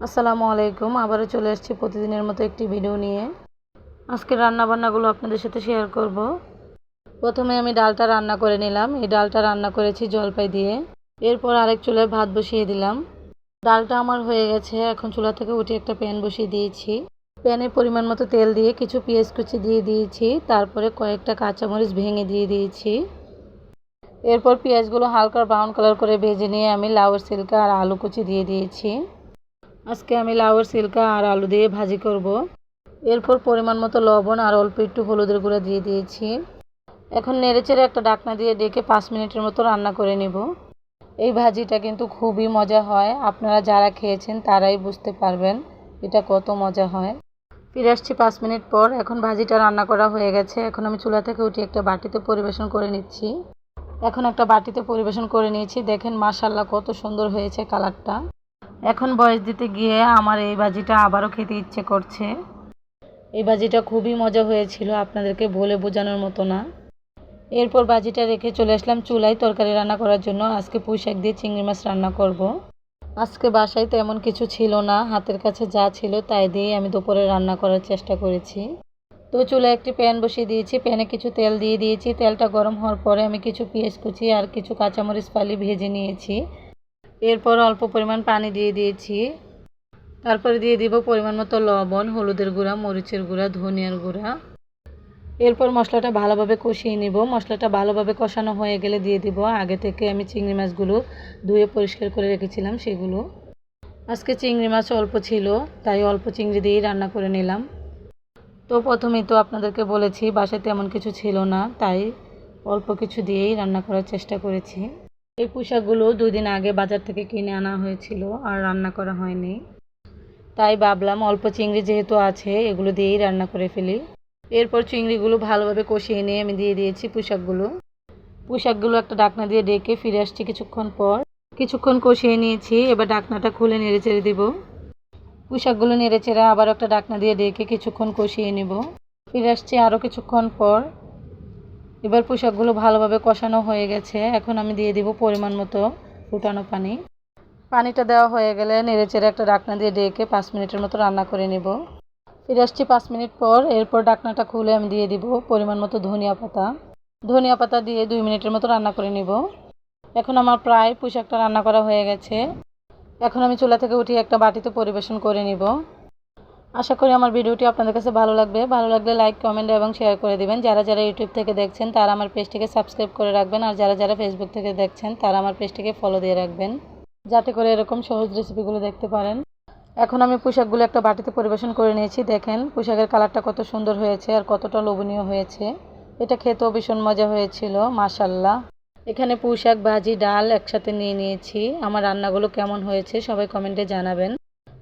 আসসালামু আলাইকুম, আবারও চলে এসেছি প্রতিদিনের মতো একটি ভিডিও নিয়ে। আজকে রান্না রান্নাবান্নাগুলো আপনাদের সাথে শেয়ার করব। প্রথমে আমি ডালটা রান্না করে নিলাম। এই ডালটা রান্না করেছি জলপাই দিয়ে। এরপর আরেক চুলায় ভাত বসিয়ে দিলাম। ডালটা আমার হয়ে গেছে। এখন চুলা থেকে উঠে একটা প্যান বসিয়ে দিয়েছি। প্যানে পরিমাণ মতো তেল দিয়ে কিছু পেঁয়াজ কুচি দিয়ে দিয়েছি। তারপরে কয়েকটা কাঁচামরিচ ভেঙে দিয়ে দিয়েছি। এরপর পেঁয়াজগুলো হালকা ব্রাউন কালার করে ভেজে নিয়ে আমি লাউয়ের সিল্কা আর আলু কুচি দিয়ে দিয়েছি। আজকে আমি লাউয়ের সিল্কা আর আলু দিয়ে ভাজি করব। এরপর পরিমাণ মতো লবণ আর অল্প একটু হলুদের গুঁড়া দিয়ে দিয়েছি। এখন নেড়েচেড়ে একটা ডাকনা দিয়ে ডেকে পাঁচ মিনিটের মতো রান্না করে নিব। এই ভাজিটা কিন্তু খুবই মজা হয়। আপনারা যারা খেয়েছেন তারাই বুঝতে পারবেন এটা কত মজা হয়। ফিরে আসছি পাঁচ মিনিট পর। এখন ভাজিটা রান্না করা হয়ে গেছে। এখন আমি চুলা থেকে উঠে একটা বাটিতে পরিবেশন করে নিচ্ছি। এখন একটা বাটিতে পরিবেশন করে নিয়েছি। দেখেন মাশাল্লাহ কত সুন্দর হয়েছে কালারটা। এখন বয়স দিতে গিয়ে আমার এই ভাজিটা আবারও খেতে ইচ্ছে করছে। এই ভাজিটা খুবই মজা হয়েছিল, আপনাদেরকে বলে বোঝানোর মতো না। এরপর ভাজিটা রেখে চলে আসলাম চুলায় তরকারি রান্না করার জন্য। আজকে পুঁই শাক দিয়ে চিংড়ি মাছ রান্না করব। আজকে বাসায় তেমন কিছু ছিল না, হাতের কাছে যা ছিল তাই দিয়ে আমি দুপুরে রান্না করার চেষ্টা করেছি। তো চুলায় একটি প্যান বসিয়ে দিয়েছি, প্যানে কিছু তেল দিয়ে দিয়েছি। তেলটা গরম হওয়ার পরে আমি কিছু পেঁয়াজ কুচি আর কিছু কাঁচামরিচ পালি ভেজে নিয়েছি। এরপর অল্প পরিমাণ পানি দিয়ে দিয়েছি। তারপরে দিয়ে দিব পরিমাণ মতো লবণ, হলুদের গুঁড়া, মরিচের গুঁড়া, ধনিয়ার গুঁড়া। এরপর মশলাটা ভালোভাবে কষিয়ে নিব। মশলাটা ভালোভাবে কষানো হয়ে গেলে দিয়ে দিব। আগে থেকে আমি চিংড়ি মাছগুলো ধুয়ে পরিষ্কার করে রেখেছিলাম সেগুলো। আজকে চিংড়ি মাছ অল্প ছিল, তাই অল্প চিংড়ি দিয়েই রান্না করে নিলাম। তো প্রথমেই তো আপনাদেরকে বলেছি, বাসায় তেমন কিছু ছিল না, তাই অল্প কিছু দিয়েই রান্না করার চেষ্টা করেছি। এই পোশাকগুলো দুই দিন আগে বাজার থেকে কিনে আনা হয়েছিল আর রান্না করা হয়নি। তাই ভাবলাম অল্প চিংড়ি যেহেতু আছে, এগুলো দিয়েই রান্না করে ফেলি। এরপর চিংড়িগুলো ভালোভাবে কষিয়ে নিয়ে আমি দিয়ে দিয়েছি পোশাকগুলো। পোশাকগুলো একটা ডাকনা দিয়ে ডেকে ফিরে আসছি কিছুক্ষণ পর। কিছুক্ষণ কষিয়ে নিয়েছি, এবার ডাকনাটা খুলে নেড়ে চেড়ে দিব। পোশাকগুলো নেড়ে চেড়ে আবার একটা ডাকনা দিয়ে ডেকে কিছুক্ষণ কষিয়ে নিব। ফিরে আসছি আরও কিছুক্ষণ পর। এবার পোশাকগুলো ভালোভাবে কষানো হয়ে গেছে। এখন আমি দিয়ে দিব পরিমাণ মতো ফুটানো পানি। পানিটা দেওয়া হয়ে গেলে নেড়ে চেড়ে একটা ডাকনা দিয়ে ডেকে পাঁচ মিনিটের মতো রান্না করে নেব। ফিরে আসছি পাঁচ মিনিট পর, এরপর ডাকনাটা খুলে আমি দিয়ে দিব পরিমাণ মতো ধনিয়া পাতা। ধনিয়া পাতা দিয়ে দুই মিনিটের মতো রান্না করে নিব। এখন আমার প্রায় পোশাকটা রান্না করা হয়ে গেছে। এখন আমি চুলা থেকে উঠিয়ে একটা বাটিতে পরিবেশন করে নিব। আশা করি আমার ভিডিওটি আপনাদের কাছে ভালো লাগবে। ভালো লাগলে লাইক কমেন্ট এবং শেয়ার করে দিবেন। যারা যারা ইউটিউব থেকে দেখছেন, তারা আমার পেজটিকে সাবস্ক্রাইব করে রাখবেন। আর যারা যারা ফেসবুক থেকে দেখছেন, তারা আমার পেজটিকে ফলো দিয়ে রাখবেন। যাতে করে এরকম সহজ রেসিপিগুলো দেখতে পারেন। এখন আমি পোশাকগুলো একটা বাটিতে পরিবেশন করে নিয়েছি। দেখেন, পোশাকের কালারটা কত সুন্দর হয়েছে আর কতটা লোভনীয় হয়েছে। এটা খেতেও ভীষণ মজা হয়েছিল মাশাল্লাহ এখানে পোশাক, ভাজি, ডাল একসাথে নিয়ে নিয়েছি। আমার রান্নাগুলো কেমন হয়েছে সবাই কমেন্টে জানাবেন।